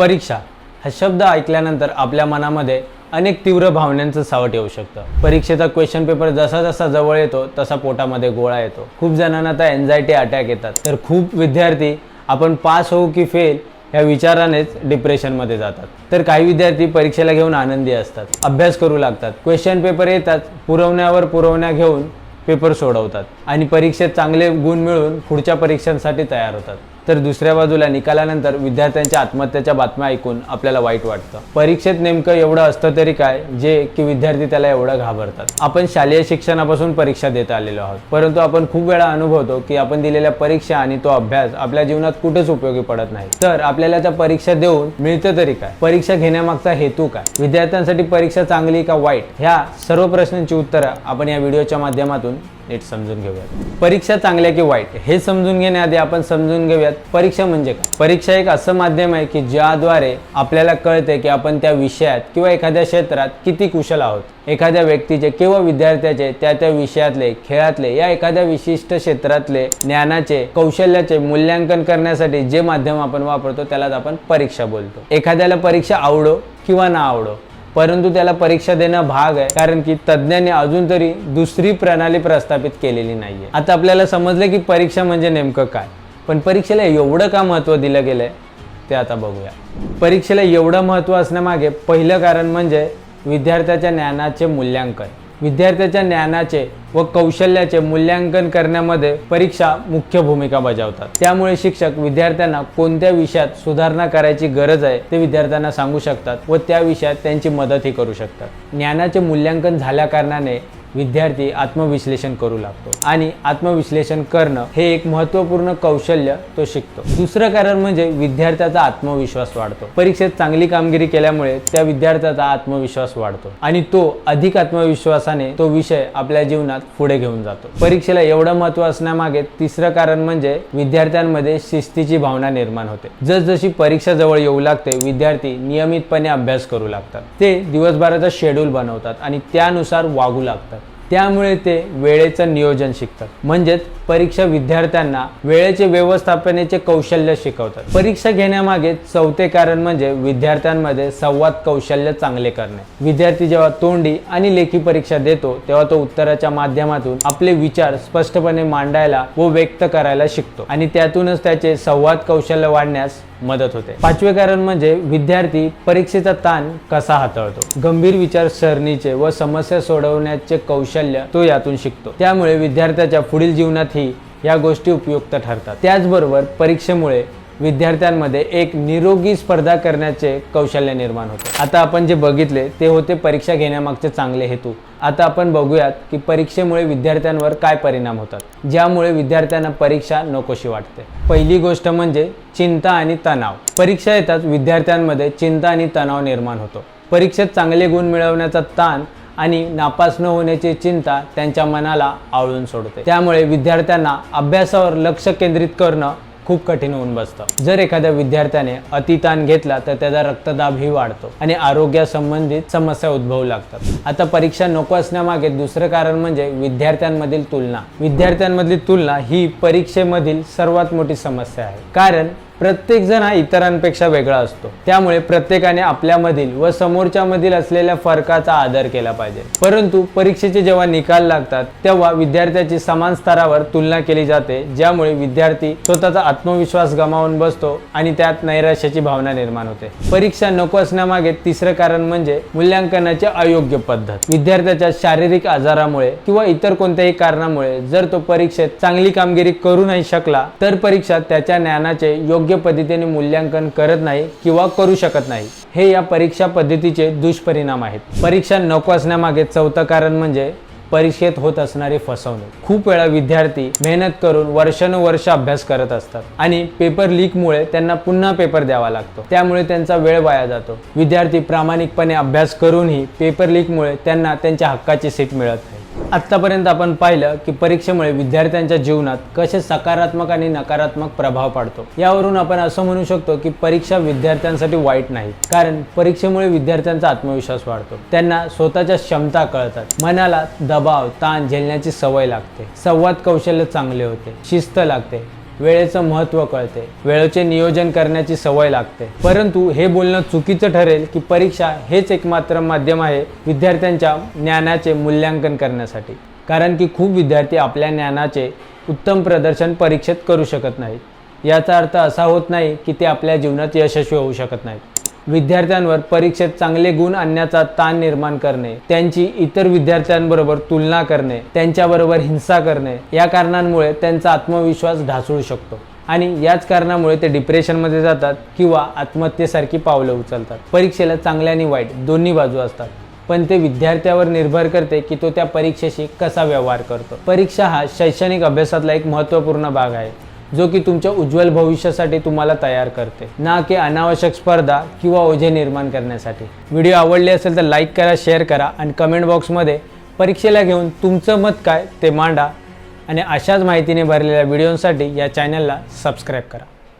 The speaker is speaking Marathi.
परीक्षा हा शब्द ऐकल्यानंतर आपल्या मनामध्ये अनेक तीव्र भावनांचं सावट येऊ शकतं. परीक्षेचा क्वेश्चन पेपर जसा जसा जवळ येतो तसा पोटामध्ये गोळा येतो. खूप जणांना आता एन्झायटी अटॅक येतात. तर खूप विद्यार्थी आपण पास होऊ की फेल या विचारानेच डिप्रेशनमध्ये जातात. तर काही विद्यार्थी परीक्षेला घेऊन आनंदी असतात. अभ्यास करू लागतात. क्वेश्चन पेपर येतात पुरवण्यावर पुरवण्या घेऊन पेपर सोडवतात. आणि परीक्षेत चांगले गुण मिळवून पुढच्या परीक्षांसाठी तयार होतात. तर दुसऱ्या बाजूला निकालानंतर विद्यार्थ्यांच्या आत्महत्याच्या बातम्या ऐकून आपल्याला वाईट वाटतं. परीक्षेत नेमकं एवढं असतं तरी काय जे की विद्यार्थी त्याला एवढं घाबरतात. आपण शालेय शिक्षणापासून परीक्षा देत आलेलो आहोत. परंतु आपण खूप वेळा अनुभवतो की आपण दिलेल्या परीक्षा आणि तो अभ्यास आपल्या जीवनात कुठेच उपयोगी पडत नाही. तर आपल्याला त्या परीक्षा देऊन मिळतं तरी काय? परीक्षा घेण्यामागचा हेतू काय? विद्यार्थ्यांसाठी परीक्षा चांगली का वाईट? ह्या सर्व प्रश्नांची उत्तरं आपण या व्हिडिओच्या माध्यमातून नीट समजून घेऊयात. परीक्षा चांगल्या की वाईट? हे समजून घेण्याआधी आपण समजून घेऊयात परीक्षा म्हणजे काय? परीक्षा एक असं माध्यम आहे की ज्याद्वारे आपल्याला कळते की आपण त्या विषयात किंवा एखाद्या क्षेत्रात किती कुशल आहोत. एखाद्या व्यक्तीचे किंवा विद्यार्थ्याचे त्या त्या विषयातले खेळातले या एखाद्या विशिष्ट क्षेत्रातले ज्ञानाचे कौशल्याचे मूल्यांकन करण्यासाठी जे माध्यम आपण वापरतो त्यालाच आपण परीक्षा बोलतो. एखाद्याला परीक्षा आवडो किंवा ना आवडो परंतु त्याला परीक्षा देणं भाग आहे कारण की तज्ज्ञांनी अजून तरी दुसरी प्रणाली प्रस्थापित केलेली नाहीये. आता आपल्याला समजलं की परीक्षा म्हणजे नेमकं काय. पण परीक्षेला एवढं का महत्त्व दिलं गेलंय ते आता बघूया. परीक्षेला एवढं महत्त्व असण्यामागे पहिलं कारण म्हणजे विद्यार्थ्याच्या ज्ञानाचे मूल्यांकन. विद्यार्थ्याच्या ज्ञानाचे व कौशल्याचे मूल्यांकन करण्यामध्ये परीक्षा मुख्य भूमिका बजावतात. त्यामुळे शिक्षक विद्यार्थ्यांना कोणत्या विषयात सुधारणा करायची गरज आहे ते विद्यार्थ्यांना सांगू शकतात व त्या विषयात त्यांची मदतही करू शकतात. ज्ञानाचे मूल्यांकन झाल्या कारणाने विद्यार्थी आत्मविश्लेषण करू लागतो आणि आत्मविश्लेषण करणं हे एक महत्त्वपूर्ण कौशल्य तो शिकतो. दुसरं कारण म्हणजे विद्यार्थ्याचा आत्मविश्वास वाढतो. परीक्षेत चांगली कामगिरी केल्यामुळे त्या विद्यार्थ्याचा आत्मविश्वास वाढतो आणि तो अधिक आत्मविश्वासाने तो विषय आपल्या जीवनात पुढे घेऊन जातो. परीक्षेला एवढं महत्त्व असण्यामागे तिसरं कारण म्हणजे विद्यार्थ्यांमध्ये शिस्तीची भावना निर्माण होते. जसजशी परीक्षा जवळ येऊ लागते विद्यार्थी नियमितपणे अभ्यास करू लागतात. ते दिवसभराचा शेड्यूल बनवतात आणि त्यानुसार वागू लागतात. त्यामुळे ते वेळेचं नियोजन शिकतात. म्हणजेच परीक्षा विद्यार्थ्यांना वेळेचे व्यवस्थापनेचे कौशल्य शिकवतात. परीक्षा घेण्यामागे चौथे कारण म्हणजे विद्यार्थ्यांमध्ये संवाद कौशल्य चांगले करणे. विद्यार्थी जेव्हा तोंडी आणि लेखी परीक्षा देतो तेव्हा तो उत्तराच्या माध्यमातून आपले विचार स्पष्टपणे मांडायला व व्यक्त करायला शिकतो आणि त्यातूनच त्याचे संवाद कौशल्य वाढण्यास मदत होते. पाचवे कारण म्हणजे विद्यार्थी परीक्षेचा ताण कसा हाताळतो? गंभीर विचार सरणीचे व समस्या सोडवण्याचे कौशल्य तो यातून शिकतो. त्यामुळे विद्यार्थ्याच्या पुढील जीवनात जीवनातही या गोष्टी उपयुक्त ठरतात. त्याचबरोबर परीक्षेमुळे विद्यार्थ्यांमध्ये एक निरोगी स्पर्धा करण्याचे कौशल्य निर्माण होते. आता आपण जे बघितले ते होते परीक्षा घेण्यामागचे चांगले हेतू. आता आपण बघूयात की परीक्षेमुळे विद्यार्थ्यांवर काय परिणाम होतात ज्यामुळे विद्यार्थ्यांना परीक्षा नकोशी वाटते. पहिली गोष्ट म्हणजे चिंता आणि तणाव. परीक्षा येताच विद्यार्थ्यांमध्ये चिंता आणि तणाव निर्माण होतो. परीक्षेत चांगले गुण मिळवण्याचा ताण आणि नापास न होण्याची चिंता त्यांच्या मनाला आवळून सोडते. त्यामुळे विद्यार्थ्यांना अभ्यासावर लक्ष केंद्रित करणं खूप कठीण होऊन बसतं. जर एखाद्या विद्यार्थ्याने अतिताण घेतला तर त्याचा रक्तदाबही वाढतो आणि आरोग्यासंबंधित समस्या उद्भवू लागतात. आता परीक्षा नको असण्यामागे दुसरं कारण म्हणजे विद्यार्थ्यांमधील तुलना. विद्यार्थ्यांमधली तुलना ही परीक्षेमधील सर्वात मोठी समस्या आहे. कारण प्रत्येकजण हा इतरांपेक्षा वेगळा असतो. त्यामुळे प्रत्येकाने आपल्यामधील व समोरच्यामधील असलेल्या फरकाचा आदर केला पाहिजे. परंतु परीक्षेचे जेव्हा निकाल लागतात तेव्हा विद्यार्थ्याची समान स्तरावर तुलना केली जाते ज्यामुळे विद्यार्थी स्वतःचा आत्मविश्वास गमावून बसतो आणि त्यात नैराश्याची भावना निर्माण होते. परीक्षा नको असण्यामागे तिसरं कारण म्हणजे मूल्यांकनाची अयोग्य पद्धत. विद्यार्थ्याच्या शारीरिक आजारामुळे किंवा इतर कोणत्याही कारणामुळे जर तो परीक्षेत चांगली कामगिरी करू नाही शकला तर परीक्षा त्याच्या ज्ञानाचे योग्य योग्य पद्धतीने मूल्यांकन करत नाही किंवा करू शकत नाही. हे या परीक्षा पद्धतीचे दुष्परिणाम आहेत. परीक्षा नको असण्यामागे चौथं कारण म्हणजे परीक्षेत होत असणारी फसवणूक. खूप वेळा विद्यार्थी मेहनत करून वर्षानुवर्ष अभ्यास करत असतात आणि पेपर लीकमुळे त्यांना पुन्हा पेपर द्यावा लागतो. त्यामुळे त्यांचा वेळ वाया जातो. विद्यार्थी प्रामाणिकपणे अभ्यास करूनही पेपर लीकमुळे त्यांना त्यांच्या हक्काची सीट मिळत नाही. आत्तापर्यंत आपण पाहिलं की परीक्षेमुळे विद्यार्थ्यांच्या जीवनात कसे सकारात्मक आणि नकारात्मक प्रभाव पाडतो. यावरून आपण असं म्हणू शकतो की परीक्षा विद्यार्थ्यांसाठी वाईट नाही कारण परीक्षेमुळे विद्यार्थ्यांचा आत्मविश्वास वाढतो. त्यांना स्वतःच्या क्षमता कळतात. मनाला दबाव ताण झेलण्याची सवय लागते. संवाद कौशल्य चांगले होते. शिस्त लागते. वेळेचं महत्त्व कळते. वेळेचे नियोजन करण्याची सवय लागते. परंतु हे बोलणं चुकीचं ठरेल की परीक्षा हेच एकमात्र माध्यम आहे विद्यार्थ्यांच्या ज्ञानाचे मूल्यांकन करण्यासाठी. कारण की खूप विद्यार्थी आपल्या ज्ञानाचे उत्तम प्रदर्शन परीक्षेत करू शकत नाहीत. याचा अर्थ असा होत नाही की ते आपल्या जीवनात यशस्वी होऊ शकत नाहीत. विद्यार्थ्यांवर परीक्षेत चांगले गुण आणण्याचा ताण निर्माण करणे त्यांची इतर विद्यार्थ्यांबरोबर तुलना करणे त्यांच्याबरोबर हिंसा करणे या कारणांमुळे त्यांचा आत्मविश्वास ढासळू शकतो. आणि याच कारणामुळे ते डिप्रेशनमध्ये जातात किंवा आत्महत्येसारखी पावलं उचलतात. परीक्षेला चांगल्या आणि वाईट दोन्ही बाजू असतात. पण ते विद्यार्थ्यावर निर्भर करते की तो त्या परीक्षेशी कसा व्यवहार करतो. परीक्षा हा शैक्षणिक अभ्यासातला एक महत्त्वपूर्ण भाग आहे. जो की तुमच्या उज्ज्वल भविष्यासाठी तुम्हाला तयार करते. ना की अनावश्यक स्पर्धा किंवा ओझे निर्माण करण्यासाठी. व्हिडिओ आवडले असेल तर लाईक करा शेअर करा आणि कमेंट बॉक्समध्ये परीक्षेला घेऊन तुमचं मत काय ते मांडा आणि अशाच माहितीने भरलेल्या व्हिडिओसाठी या चॅनलला सबस्क्राईब करा.